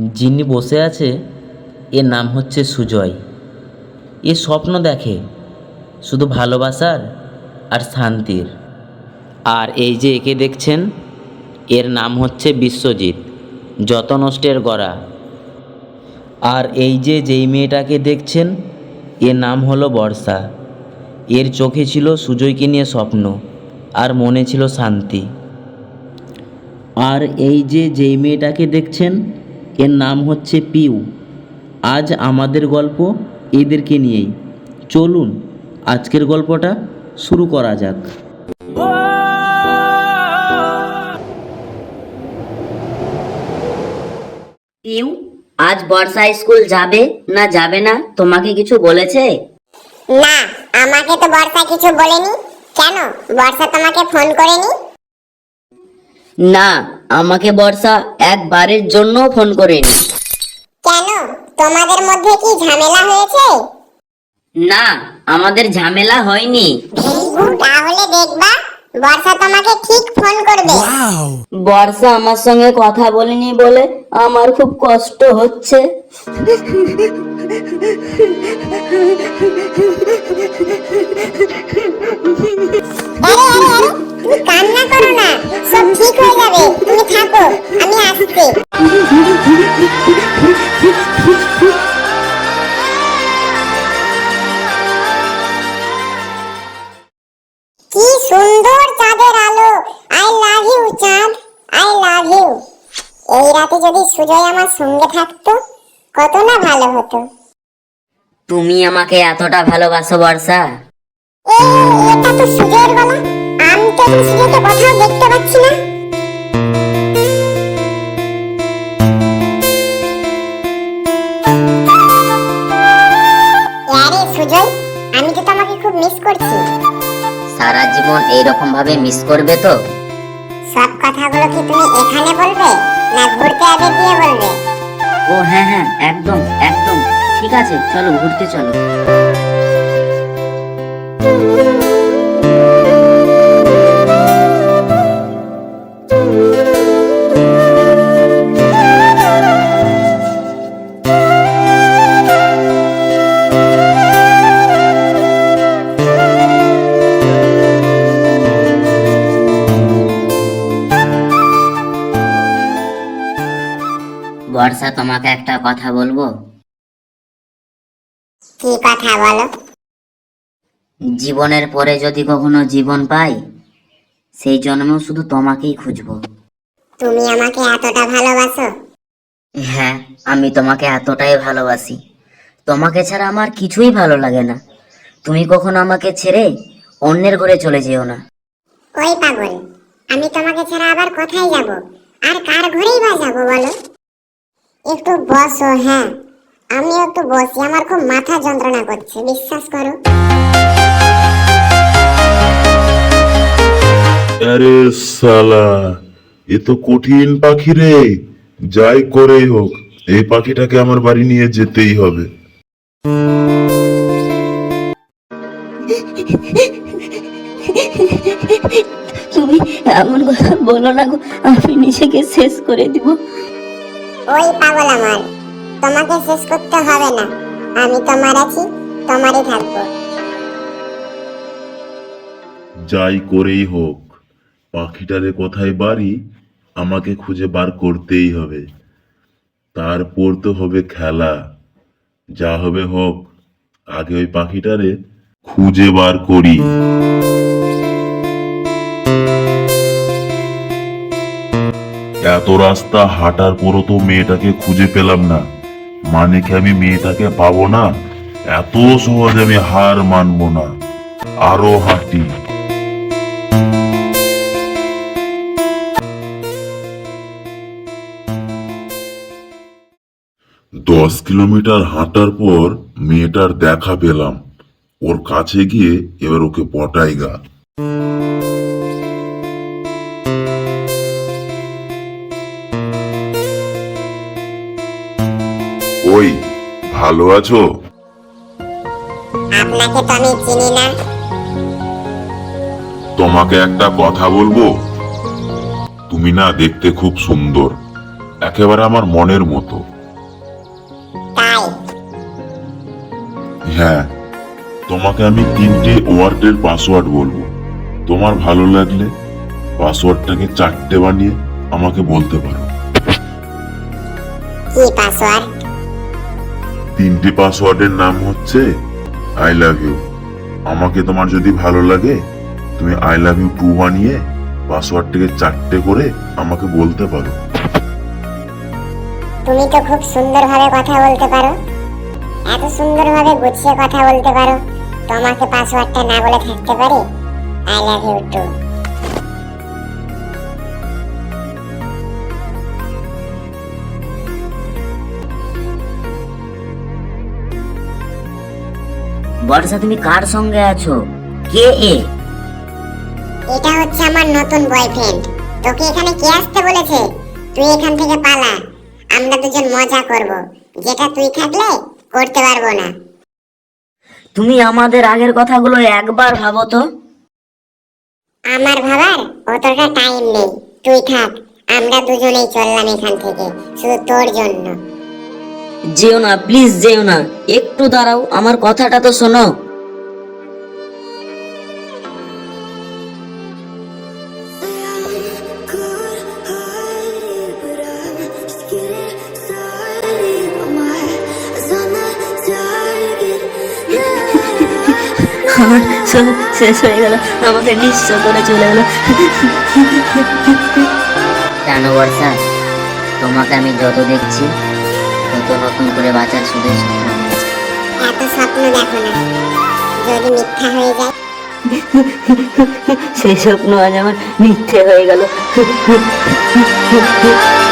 যিনি বসে আছে, এর নাম হচ্ছে সুজয়। এ স্বপ্ন দেখে শুধু ভালোবাসার আর শান্তির। আর এই যে একে দেখছেন, এর নাম হচ্ছে বিশ্বজিৎ, যত নষ্টের গড়া। আর এই যে যেই মেয়েটাকে দেখছেন, এর নাম হলো বর্ষা। এর চোখে ছিল সুজয়কে নিয়ে স্বপ্ন, আর মনে ছিল শান্তি। আর এই যে যেই মেয়েটাকে দেখছেন এর নাম হচ্ছে পিউ। আজ আমাদের গল্প এদেরকে নিয়েই। চলুন আজকের গল্পটা শুরু করা যাক। পিউ আজ বর্ষা স্কুল যাবে না যাবে না তোমাকে কিছু বলেছে? না আমাকে তো বর্ষা কিছু বলেনি। কেন? বর্ষা তোমাকে ফোন করেনি? না আমাকে বর্ষা একবারের জন্য ফোন করেনি। কেন? তোমাদের মধ্যে কি ঝামেলা হয়েছে? না আমাদের ঝামেলা হয়নি। তাহলে দেখবা বর্ষা তোমাকে ঠিক ফোন করবে। বর্ষা আমার সঙ্গে কথা বলেনি বলে আমার খুব কষ্ট হচ্ছে। এই রাতে যদি সুজয় আমার সঙ্গে থাকতো কত না ভালো হতো? তুমি আমাকে এতটা ভালোবাসো বর্ষা। এ, এটা তো সুজয়ের গলা। আমি তো এখন সুজয়কে কোথাও দেখতে পাচ্ছি না। আরে সুজয় আমি তো তোমাকে খুব মিস করছি। সারা জীবন এইরকম ভাবে মিস করবে তো? সব কথাগুলো কি তুমি এখানে বলবে? না ঘুরতে আগে গিয়ে বলবে। ও হ্যাঁ হ্যাঁ একদম একদম। ঠিক আছে, চলো, ঘুরতে চলো। বর্ষা তোমাকে একটা কথা বলব? কি কথা বলো? জীবনের পরে যদি কখনো জীবন পাই সেই জন্মেও শুধু তোমাকেই খুঁজবো। তুমি আমাকে এতটা ভালোবাসো? হ্যাঁ আমি তোমাকে এতটাই ভালোবাসি। তোমাকে ছাড়া আমার কিছুই ভালো লাগে না। তুমি কখনো আমাকে ছেড়ে অন্যের ঘরে চলে যেও না। ওই পাগল আমি তোমাকে ছাড়া আবার কোথায় যাব? আর কার ঘরেই বা যাব বলো? একটু বসো হ্যাঁ। আমি একটু বসি আমার খুব মাথা যন্ত্রণা করছে বিশ্বাস করো। আরে সালা এ তো কঠিন পাখি রে। যাই করেই হোক এই পাখিটাকে আমার বাড়ি নিয়ে যেতেই হবে। তুমি এমন কথা বলো না গো আমি নিজেকে শেষ করে দিব। ওই পাগল আমার। তোমাকে শেষ করতে হবে না। আমি তোমার আছি, তোমারই থাকব। যাই করেই হোক, পাখিটারে কোথায় বাড়ি, আমাকে খুঁজে বার করতেই হবে। তারপর তো হবে খেলা। যা হবে হোক, আগে ওই পাখিটারে খুঁজে বার করি। এত রাস্তা হাঁটার পরও তো মেয়েটাকে খুঁজে পেলাম না। মানে কি আমি মেয়েটাকে পাবো না? এত সহজে আমি হার মানবো না। আরও হাঁটি। দশ কিলোমিটার হাঁটার পর মেয়েটার দেখা পেলাম। ওর কাছে গিয়ে এবার ওকে পটাই গা। ভালো আছো? আপনাকে তো আমি চিনি না। তোমাকে একটা কথা বলব? তুমি না দেখতে খুব সুন্দর একেবারে আমার মনের মতো। হ্যাঁ তোমাকে আমি তিনটে ওয়ার্ডের পাসওয়ার্ড বলব। তোমার ভালো লাগলে পাসওয়ার্ডটাকে চারটে বানিয়ে আমাকে বলতে পারো। কি পাসওয়ার্ড? তিনটে পাসওয়ার্ডের নাম হচ্ছে আই লাভ ইউ আমাকে তোমার যদি ভালো লাগে, তুমি আই লাভ ইউ টু বানিয়ে পাসওয়ার্ডটিকে চারটে করে আমাকে বলতে পারো। তুমি তো খুব সুন্দরভাবে কথা বলতে পারো। এত সুন্দরভাবে গুছিয়ে কথা বলতে পারো। তোমাকে পাসওয়ার্ডটা না বলে থাকতে পারি? I love you too Barsha তুমি কার সঙ্গে আছো? কে এ? এটা হচ্ছে আমার নতুন বয়ফ্রেন্ড তোকে এখানে কে আসতে বলেছে? তুই এখান থেকে পালা। আমরা দুজন মজা করব। যেটা তুই থাকলে করতে পারব না। তুমি আমাদের আগের কথাগুলো একবার ভাবো তো। আমার ভাবার অতটা টাইম নেই। তুই থাক। আমরা দুজনেই চললাম এখান থেকে শুধু তোর জন্য। যেও না প্লিজ যেও না। একটু দাঁড়াও আমার কথাটা তো শোনো। আমার সব শেষ হয়ে গেল আমাকে নিঃস্ব করে চলে গেল। কেন বর্ষা? তোমাকে আমি যত দেখছি তত নতুন করে বাঁচার সুযোগ স্বপ্ন। এত স্বপ্ন দেখো না। যদি মিথ্যা হয়ে যায়। সেই স্বপ্ন আজ আমার মিথ্যে হয়ে গেল।